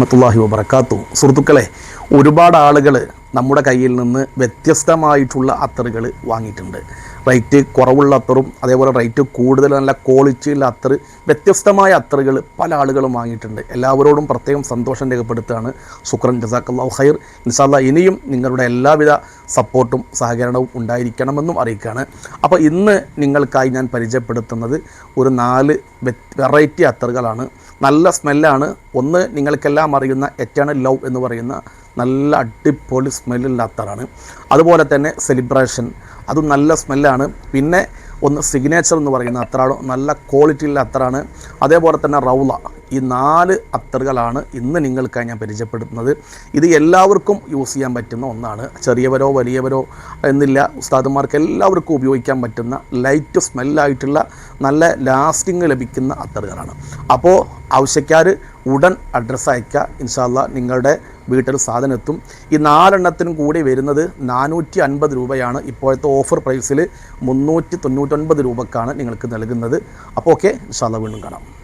വറഹമത്തല്ലാഹി വബർക്കാത്തു സുഹൃത്തുക്കളെ ഒരുപാട് ആളുകൾ നമ്മുടെ കയ്യിൽ നിന്ന് വ്യത്യസ്തമായിട്ടുള്ള അത്തറുകൾ വാങ്ങിയിട്ടുണ്ട്. റേറ്റ് കുറവുള്ള അത്തറും അതേപോലെ റേറ്റ് കൂടുതൽ നല്ല ക്വാളിറ്റിയുള്ള അത്തർ വ്യത്യസ്തമായ അത്തറുകൾ പല ആളുകളും വാങ്ങിയിട്ടുണ്ട്. എല്ലാവരോടും പ്രത്യേകം സന്തോഷം രേഖപ്പെടുത്തുകയാണ്. ശുക്രൻ ജസാക്കല്ലാഹു ഖൈർ. ഇൻഷാല്ല ഇനിയും നിങ്ങളുടെ എല്ലാവിധ സപ്പോർട്ടും സഹകരണവും ഉണ്ടായിരിക്കണമെന്നും അറിയിക്കുകയാണ്. അപ്പോൾ ഇന്ന് നിങ്ങൾക്കായി ഞാൻ പരിചയപ്പെടുത്തുന്നത് ഒരു നാല് വെറൈറ്റി അത്തറുകളാണ്. നല്ല സ്മെല്ലാണ് ഒന്ന് നിങ്ങൾക്കെല്ലാം അറിയുന്ന എറ്റേണൽ ലവ് എന്ന് പറയുന്ന നല്ല അടിപൊളി സ്മെല്ലുള്ള അത്തറാണ് അതുപോലെ തന്നെ സെലിബ്രേഷൻ അതും നല്ല സ്മെല്ലാണ് പിന്നെ ഒന്ന് സിഗ്നേച്ചർ എന്ന് പറയുന്ന അത്തറാണ്? നല്ല ക്വാളിറ്റിയുള്ള അത്തറാണ്. അതേപോലെ തന്നെ റൗള ഈ നാല് അത്തറുകളാണ് ഇന്ന് നിങ്ങൾക്കായി ഞാൻ പരിചയപ്പെടുത്തുന്നത്. ഇത് എല്ലാവർക്കും യൂസ് ചെയ്യാൻ പറ്റുന്ന ഒന്നാണ്. ചെറിയവരോ വലിയവരോ എന്നില്ല ഉസ്താദുമാർക്ക് എല്ലാവർക്കും ഉപയോഗിക്കാൻ പറ്റുന്ന ലൈറ്റ് സ്മെല്ലായിട്ടുള്ള നല്ല ലാസ്റ്റിംഗ് ലഭിക്കുന്ന അത്തറുകളാണ്. അപ്പോൾ ആവശ്യക്കാർ ഉടൻ അഡ്രസ്സ് അയക്കുക ഇൻഷാല്ല നിങ്ങളുടെ വീട്ടിൽ സാധനം എത്തും. ഈ നാലെണ്ണത്തിനും കൂടി വരുന്നത് നാനൂറ്റി അൻപത് രൂപയാണ്. ഇപ്പോഴത്തെ ഓഫർ പ്രൈസിൽ മുന്നൂറ്റി തൊണ്ണൂറ്റൊൻപത് രൂപക്കാണ് നിങ്ങൾക്ക് നൽകുന്നത്. അപ്പോൾ ഓക്കെ ഇൻഷാല്ല വീണ്ടും കാണാം.